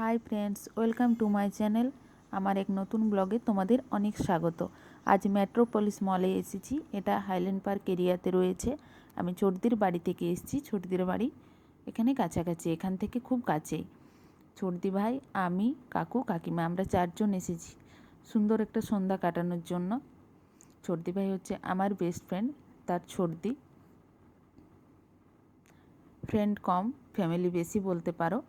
Hi friends, welcome to my channel. আমার এক নতুন ব্লগে তোমাদের অনেক স্বাগত। আজ মেট্রোপলিস মলে এসেছি। এটা হাইল্যান্ড পার্ক এরিয়াতে রয়েছে। আমি চর্দির বাড়ি থেকে এসেছি। চর্দির বাড়ি এখানে কাছাকাছি, এখান থেকে খুব কাছেই। চর্দি ভাই, আমি, কাকু, কাকিমা, আমরা চারজন এসেছি সুন্দর একটা সন্ধ্যা কাটানোর জন্য। চর্দি ভাই হচ্ছে আমার বেস্ট ফ্রেন্ড তার সর্দি ফ্রেন্ড কম ফ্যামিলি বেশি বলতে পারো।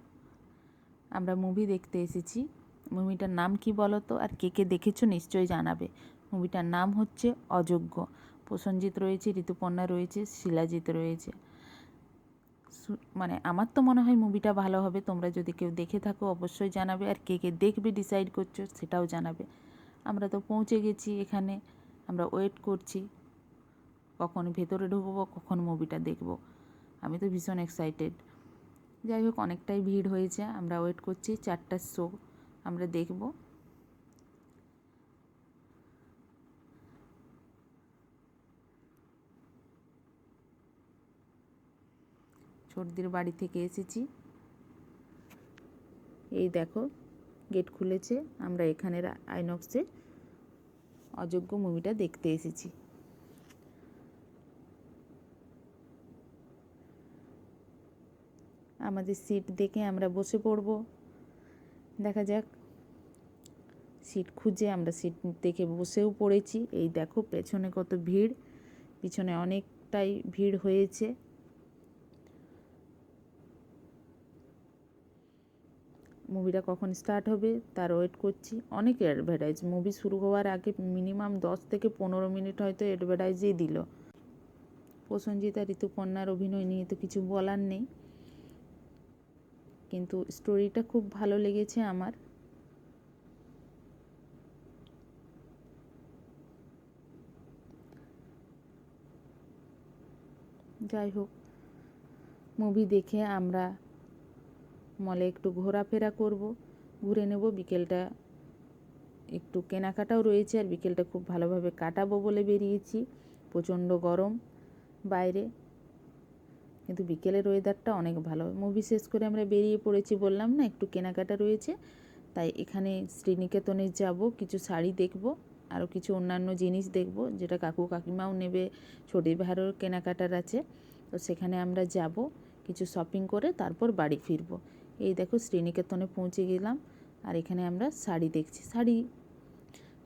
আমরা মুভি দেখতে এসেছি। মুভিটার নাম কি বলো তো? আর কে কে দেখেছ নিশ্চয়ই জানাবে। মুভিটার নাম হচ্ছে অযোগ্য। প্রসঞ্জিৎ রয়েছে, ঋতুপর্ণা রয়েছে, শিলাজিৎ রয়েছে। মানে আমার তো মনে হয় মুভিটা ভালো হবে। তোমরা যদি কেউ দেখে থাকো অবশ্যই জানাবে। আর কে কে দেখবে ডিসাইড করছ সেটাও জানাবে। আমরা তো পৌঁছে গেছি এখানে। আমরা ওয়েট করছি। কখন ভেতরে ঢুকবো, কখন মুভিটা দেখব। আমি তো ভীষণ এক্সাইটেড যাই হোক, অনেকটাই ভিড় হয়েছে। আমরা ওয়েট করছি চারটার শো আমরা দেখব। সর্দির বাড়ি থেকে এসেছি। এই দেখো গেট খুলেছে। আমরা এখানের আইনক্সে অযোগ্য মুভিটা দেখতে এসেছি। আমাদের সিট দেখে আমরা বসে পড়ব। দেখা যাক। সিট খুঁজে আমরা সিট দেখে বসেও পড়েছি। এই দেখো পেছনে কত ভিড়। পিছনে অনেকটাই ভিড় হয়েছে। মুভিটা কখন স্টার্ট হবে তার ওয়েট করছি। অনেক অ্যাডভার্টাইজ মুভি শুরু হওয়ার আগে মিনিমাম দশ থেকে পনেরো মিনিট হয়তো অ্যাডভার্টাইজই দিল। প্রসঞ্জিত, ঋতুপর্ণার অভিনয় নিয়ে তো কিছু বলার নেই। কিন্তু স্টোরিটা খুব ভালো লেগেছে আমার। যাই হোক মুভি দেখে আমরা মলে একটু ঘোরাফেরা করব, ঘুরে নেব। বিকেলটা একটু কেনাকাটাও রয়েছে আর বিকেলটা খুব ভালোভাবে কাটাবো বলে বেরিয়েছি। প্রচণ্ড গরম বাইরে। কিন্তু বিকেলের ওয়েদারটা অনেক ভালো। মুভি শেষ করে আমরা বেরিয়ে পড়েছি বললাম না, একটু কেনাকাটা রয়েছে। তাই এখানে শ্রীনিকেতনে যাব, কিছু শাড়ি দেখব আরও কিছু অন্যান্য জিনিস দেখব, যেটা কাকু কাকিমাও নেবে ছোটি ভাইয়েরও কেনাকাটার আছে। তো সেখানে আমরা যাব, কিছু শপিং করে তারপর বাড়ি ফিরবো। এই দেখো শ্রীনিকেতনে পৌঁছে গেলাম, আর এখানে আমরা শাড়ি দেখছি। শাড়ি,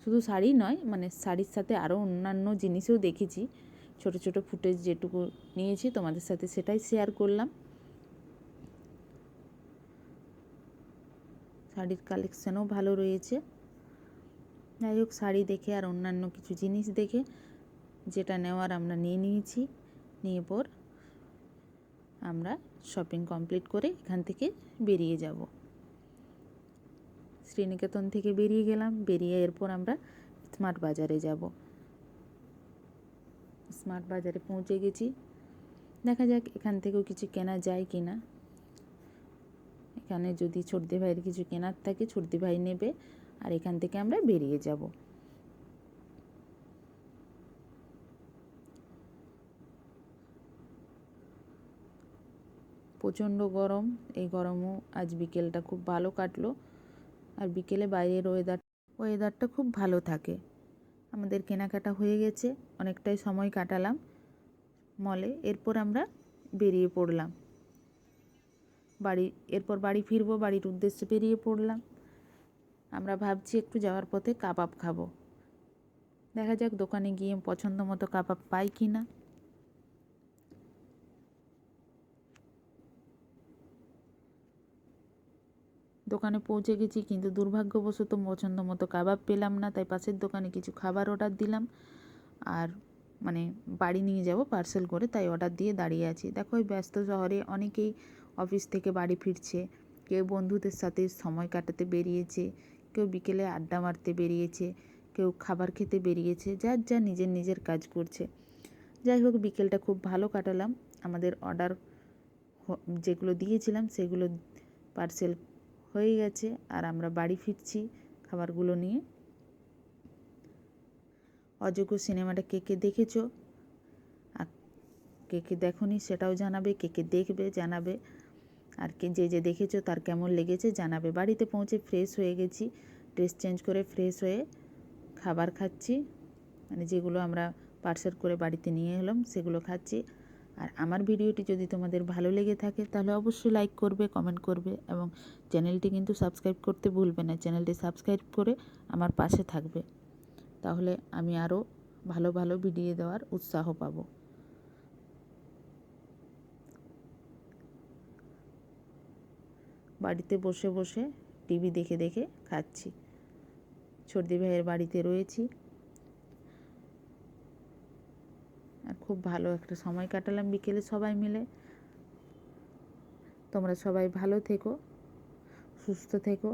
শুধু শাড়ি নয় মানে শাড়ির সাথে আরও অন্যান্য জিনিসও দেখেছি। ছোট ছোট ফুটেজ যেটুকু নিয়েছি, তোমাদের সাথে সেটাই শেয়ার করলাম। শাড়ির কালেকশানও ভালো রয়েছে। যাই হোক, শাড়ি দেখে আর অন্যান্য কিছু জিনিস দেখে যেটা নেওয়ার আমরা নিয়ে নিয়েছি, নিয়ে পর আমরা শপিং কমপ্লিট করে এখান থেকে বেরিয়ে যাব। শ্রীনিকেতন থেকে বেরিয়ে গেলাম, বেরিয়ে এরপর আমরা স্মার্ট বাজারে যাব। স্মার্ট বাজারে পৌঁছে গেছি। দেখা যাক এখান থেকেও কিছু কেনা যায় কি না। এখানে যদি ছোটদি ভাইয়ের কিছু কেনার থাকে ছোটদি ভাই নেবে আর এখান থেকে আমরা বেরিয়ে যাব। প্রচণ্ড গরম। এই গরমও আজ বিকেলটা খুব ভালো কাটলো। আর বিকেলে বাইরের ওয়েদার ওয়েদারটা খুব ভালো থাকে। আমাদের কেনাকাটা হয়ে গেছে, অনেকটাই সময় কাটালাম মলে এরপর আমরা বেরিয়ে পড়লাম। বাড়ি, এরপর বাড়ি ফিরবো, বাড়ির উদ্দেশ্যে বেরিয়ে পড়লাম। আমরা ভাবছি একটু যাওয়ার পথে কাবাব খাব। দেখা যাক দোকানে গিয়ে পছন্দ মতো কাবাব পাই কি না দোকানে পৌঁছে গেছি, কিন্তু দুর্ভাগ্যবশত পছন্দ মতো কাবাব পেলাম না, তাই পাশের দোকানে কিছু খাবার অর্ডার দিলাম। আর মানে বাড়ি নিয়ে যাব পার্সেল করে, তাই অর্ডার দিয়ে দাঁড়িয়ে আছি। দেখো, ওই ব্যস্ত শহরে অনেকেই অফিস থেকে বাড়ি ফিরছে। কেউ বন্ধুদের সাথে সময় কাটাতে বেরিয়েছে, কেউ বিকেলে আড্ডা মারতে বেরিয়েছে, কেউ খাবার খেতে বেরিয়েছে, যার যা নিজের নিজের কাজ করছে। যাই হোক, বিকেলটা খুব ভালো কাটালাম। আমাদের অর্ডার যেগুলো দিয়েছিলাম, সেগুলো পার্সেল হয়ে গেছে আর আমরা বাড়ি ফিরছি খাবারগুলো নিয়ে। অযোগ্য সিনেমাটা কে কে দেখেছ? আর কে কে দেখনি সেটাও জানাবে, কে কে দেখবে জানাবে। আর কে যে যে দেখেছ তার কেমন লেগেছে জানাবে। বাড়িতে পৌঁছে ফ্রেশ হয়ে গেছি ড্রেস চেঞ্জ করে ফ্রেশ হয়ে খাবার খাচ্ছি। মানে যেগুলো আমরা পার্সেল করে বাড়িতে নিয়ে এলাম সেগুলো খাচ্ছি। আর আমার ভিডিওটি যদি তোমাদের ভালো লেগে থাকে, তাহলে অবশ্যই লাইক করবে কমেন্ট করবে এবং চ্যানেলটি কিন্তু সাবস্ক্রাইব করতে ভুলবে না। চ্যানেলটি সাবস্ক্রাইব করে আমার পাশে থাকবে। তাহলে আমি আরও ভালো ভালো ভিডিও দেওয়ার উৎসাহ পাবো। বাড়িতে বসে বসে টিভি দেখে দেখে খাচ্ছি। সর্দি ভাইয়ের বাড়িতে রয়েছি আর খুব ভালো একটা সময় কাটালাম বিকেলে সবাই মিলে। তোমরা সবাই ভালো থেকো, সুস্থ থেকো।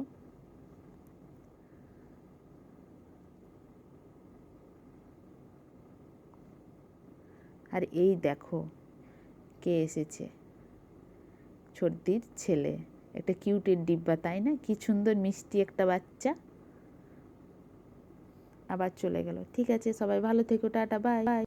আর এই দেখো, কে এসেছে? সর্দির ছেলে। একটা কিউটের ডিব্বা, তাই না? কি সুন্দর মিষ্টি একটা বাচ্চা। আবার চলে গেল। ঠিক আছে, সবাই ভালো থেকো, টাটা বাই বাই।